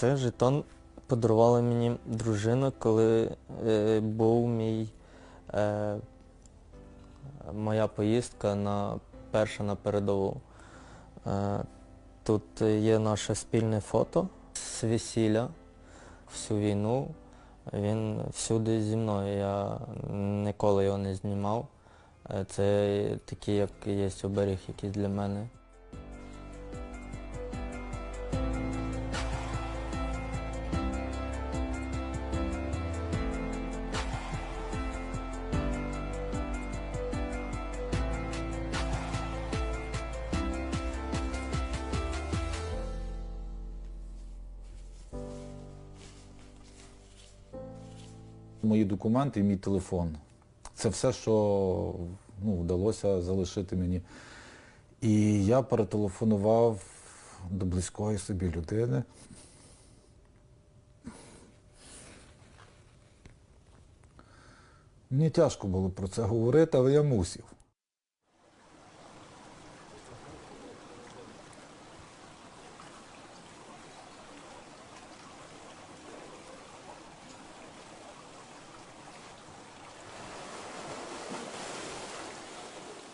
Цей жетон подарувала мені дружина, коли е, був мій, е, моя поїздка на перша на передову. Е, тут є наше спільне фото з весілля всю війну. Він всюди зі мною. Я ніколи його не знімав. Е, Це такий, як є оберіг якийсь для мене. Мої документи і мій телефон. Це все, що ну, вдалося залишити мені. І я перетелефонував до близької собі людини. Мені тяжко було про це говорити, але я мусив.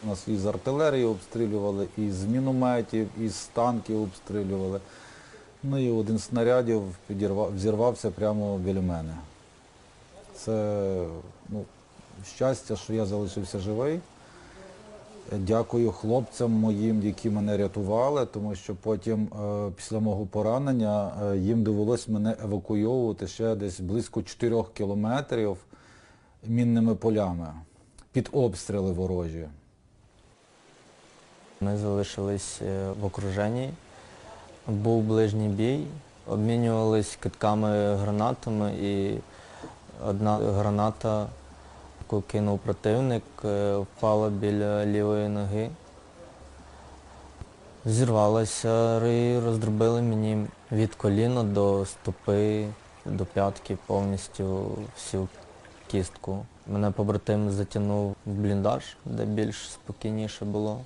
Нас і з артилерії обстрілювали, і з мінометів, і з танків обстрілювали. Ну і один з снарядів взірвався прямо біля мене. Це ну, щастя, що я залишився живий. Дякую хлопцям моїм, які мене рятували, тому що потім, е, після мого поранення, е, їм довелось мене евакуйовувати ще десь близько 4 кілометрів мінними полями під обстріли ворожі. Ми залишились е, в окруженні. Був ближній бій, обмінювались китками гранатами і одна граната, яку кинув противник, е, впала біля лівої ноги. Зірвалася і роздробили мені від коліна до стопи, до п'ятки повністю всю кістку. Мене побратим затягнув в бліндаж, де більш спокійніше було.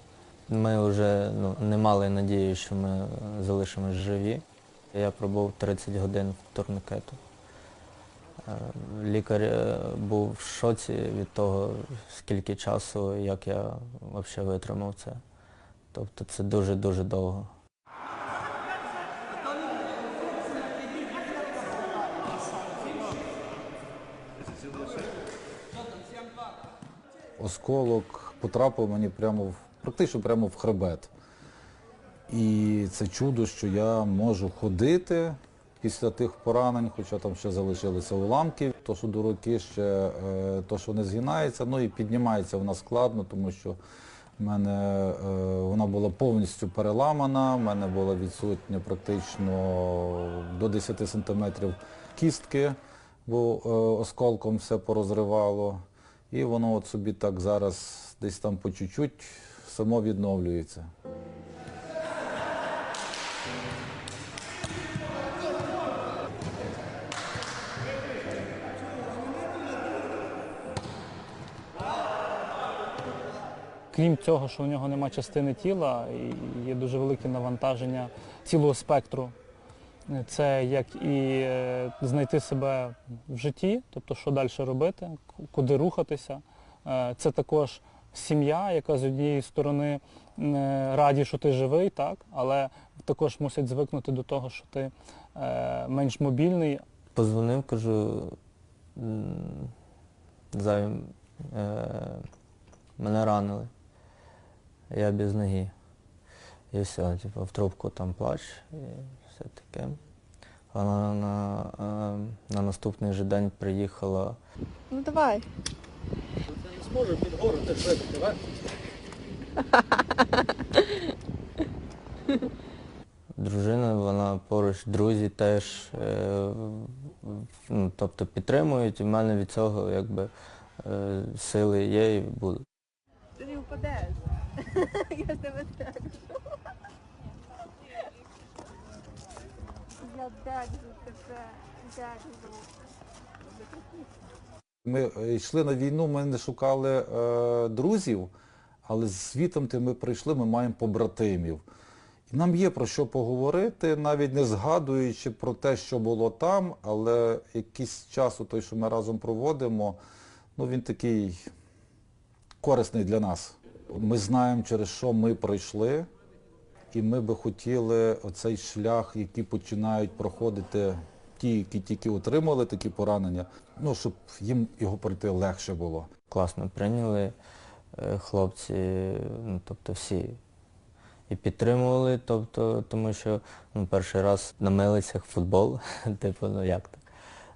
Ми вже ну, не мали надії, що ми залишимось живі. Я пробув 30 годин в турникету. Е, Лікар е, був в шоці від того, скільки часу, як я взагалі витримав це. Тобто це дуже-дуже довго. осколок потрапив мені прямо в практично прямо в хребет. І це чудо, що я можу ходити після тих поранень, хоча там ще залишилися уламки. То, що до руки ще е, то, що не згинається, ну і піднімається вона складно, тому що в мене е, вона була повністю переламана, в мене була відсутня практично до 10 сантиметрів кістки, бо е, осколком все порозривало. І воно от собі так зараз десь там по чуть-чуть само відновлюється. Крім цього, що у нього нема частини тіла, є дуже велике навантаження цілого спектру. Це як і е, знайти себе в житті, тобто що далі робити, куди рухатися. Е, Це також сім'я, яка з однієї сторони е, раді, що ти живий, так, але також мусять звикнути до того, що ти е, менш мобільний, Позвонив, кажу, «М, зай, е, мене ранили. Я без ноги. І все, типу, в трубку там плач і все таке. Вона на, е, на наступний же день приїхала. Ну давай. Дружина, вона поруч, друзі теж, е, ну, тобто підтримують, і в мене від цього якби е, сили є і будуть. Ти не впадеш. Я тебе держу. Я держу тебе. Держу. Ми е, йшли на війну, ми не шукали е, друзів, але звітом ти ми прийшли, ми маємо побратимів. І нам є про що поговорити, навіть не згадуючи про те, що було там, але якийсь час, той, що ми разом проводимо, ну він такий корисний для нас. Ми знаємо, через що ми пройшли, і ми би хотіли оцей шлях, який починають проходити ті, які тільки отримали такі поранення, ну, щоб їм його пройти легше було. Класно прийняли е, хлопці, ну, тобто всі. І підтримували, тобто, тому що ну, перший раз на милицях футбол, типу, ну як так.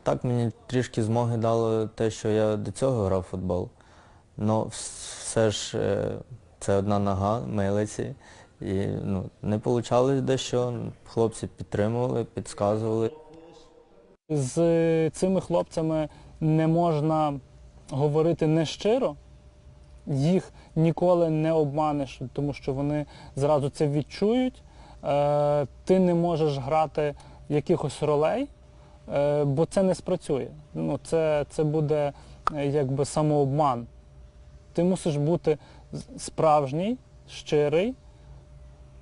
Так мені трішки змоги дало те, що я до цього грав в футбол. Ну, все ж е, це одна нога, милиці. І ну, не вийшло дещо, хлопці підтримували, підказували. З цими хлопцями не можна говорити нещиро, їх ніколи не обманеш, тому що вони зразу це відчують. Е, Ти не можеш грати якихось ролей, е, бо це не спрацює. Ну, це, це буде е, якби самообман. Ти мусиш бути справжній, щирий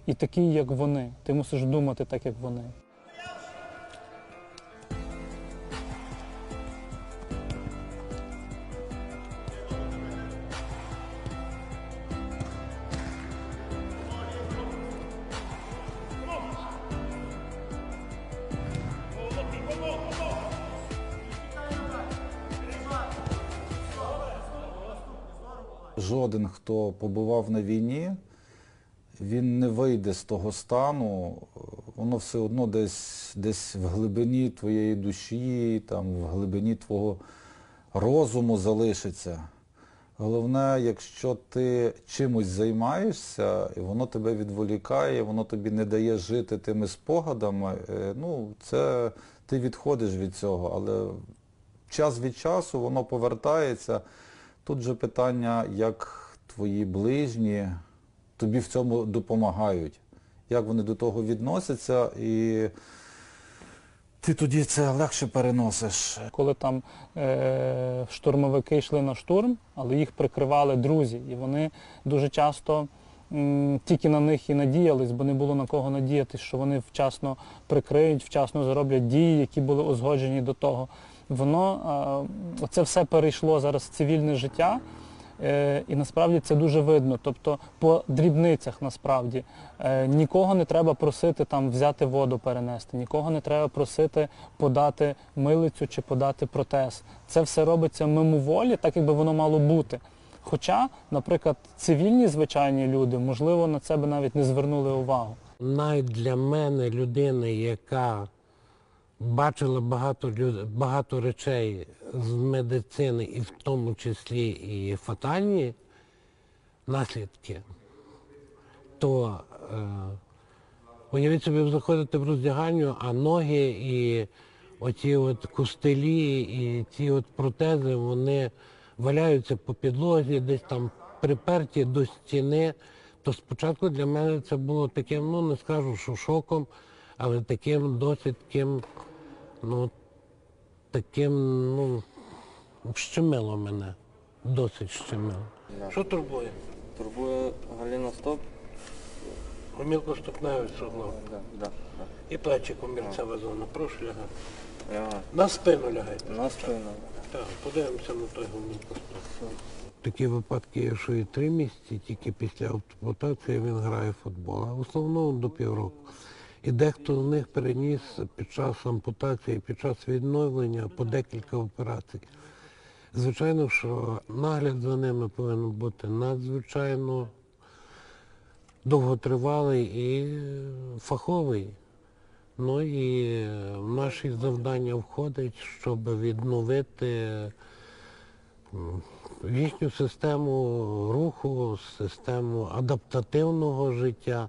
і такий, як вони. Ти мусиш думати так, як вони. Жоден, хто побував на війні, він не вийде з того стану, воно все одно десь, десь в глибині твоєї душі, там, в глибині твого розуму залишиться. Головне, якщо ти чимось займаєшся, і воно тебе відволікає, воно тобі не дає жити тими спогадами, е, ну, це ти відходиш від цього, але час від часу воно повертається. Тут же питання, як твої ближні тобі в цьому допомагають, як вони до того відносяться, і ти тоді це легше переносиш. коли там е, штурмовики йшли на штурм, але їх прикривали друзі, і вони дуже часто тільки на них і надіялись, бо не було на кого надіятись, що вони вчасно прикриють, вчасно зроблять дії, які були узгоджені до того. Воно це все перейшло зараз в цивільне життя. Е, І насправді це дуже видно. Тобто по дрібницях насправді Е, нікого не треба просити там взяти воду перенести, нікого не треба просити подати милицю чи подати протез. Це все робиться мимоволі, так якби воно мало бути. Хоча, наприклад, цивільні звичайні люди, можливо, на це би навіть не звернули увагу. навіть для мене людини, яка бачила багато, багато речей з медицини, і в тому числі і фатальні наслідки, то е, уявіть собі, ви заходите в роздягальню, а ноги і оці от костелі і ці от протези, вони валяються по підлозі, десь там приперті до стіни. То спочатку для мене це було таким, ну не скажу, що шоком, але таким досить таким, ну, таким, ну, щемило мене. Досить щемило. Що турбує? Турбує Галіна Стоп? Гомілко ступневич одно. Да, да, І плечі комірцева зона. Прошу лягати. На спину лягайте. На спину. Так, подивимося на той гомілко Такі випадки є, що і три місяці, тільки після ампутації він грає в футбол, а в основному до півроку. І дехто з них переніс під час ампутації, під час відновлення по декілька операцій. Звичайно, що нагляд за ними повинен бути надзвичайно довготривалий і фаховий. Ну і в наші завдання входить, щоб відновити їхню систему руху, систему адаптативного життя.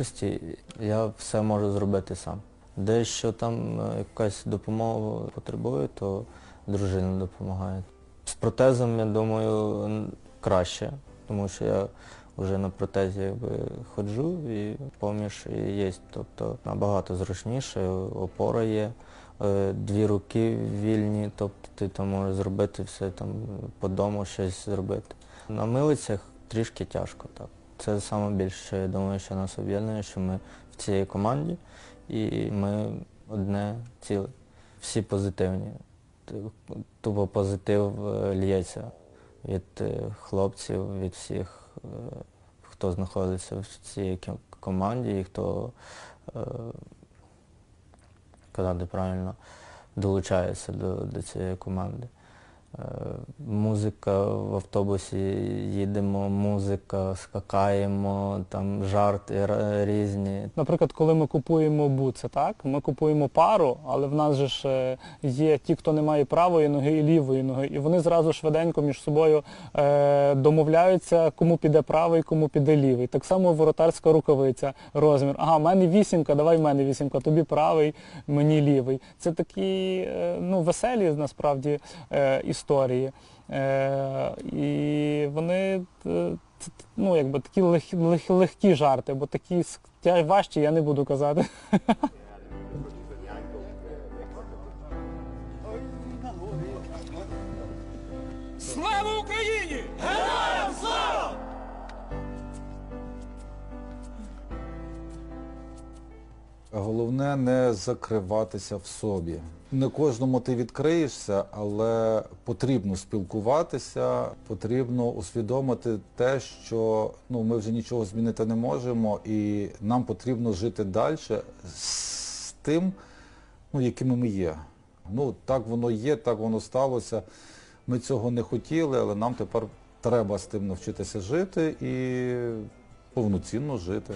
Більшості я все можу зробити сам. Дещо там е, якась допомога потребує, то дружина допомагає. З протезом, я думаю, краще, тому що я вже на протезі якби, ходжу і поміж є. Тобто набагато зручніше, опора є, е, дві руки вільні, тобто ти там можеш зробити все там по дому щось зробити. На милицях трішки тяжко, так. Це саме більше, я думаю, що нас об'єднує, що ми в цій команді і ми одне ціле. Всі позитивні. Тупо позитив е, лється від е, хлопців, від всіх, е, хто знаходиться в цій команді і хто казати правильно долучається до, до цієї команди. Е, Музика в автобусі, їдемо, музика, скакаємо, там жарти різні. Наприклад, коли ми купуємо буци, так, ми купуємо пару, але в нас же ж е, є ті, хто не має правої ноги і лівої ноги, і вони зразу швиденько між собою е, домовляються, кому піде правий, кому піде лівий. Так само воротарська рукавиця, розмір. Ага, в мене вісімка, давай в мене вісімка, тобі правий, мені лівий. Це такі е, ну, веселі насправді е, історії. Е, і вони е, ну, якби такі лег, лег, легкі жарти, бо такі важчі я не буду казати. Слава Україні! Головне не закриватися в собі. Не кожному ти відкриєшся, але потрібно спілкуватися, потрібно усвідомити те, що ну, ми вже нічого змінити не можемо, і нам потрібно жити далі з тим, ну, якими ми є. Ну, так воно є, так воно сталося. Ми цього не хотіли, але нам тепер треба з тим навчитися жити і повноцінно жити.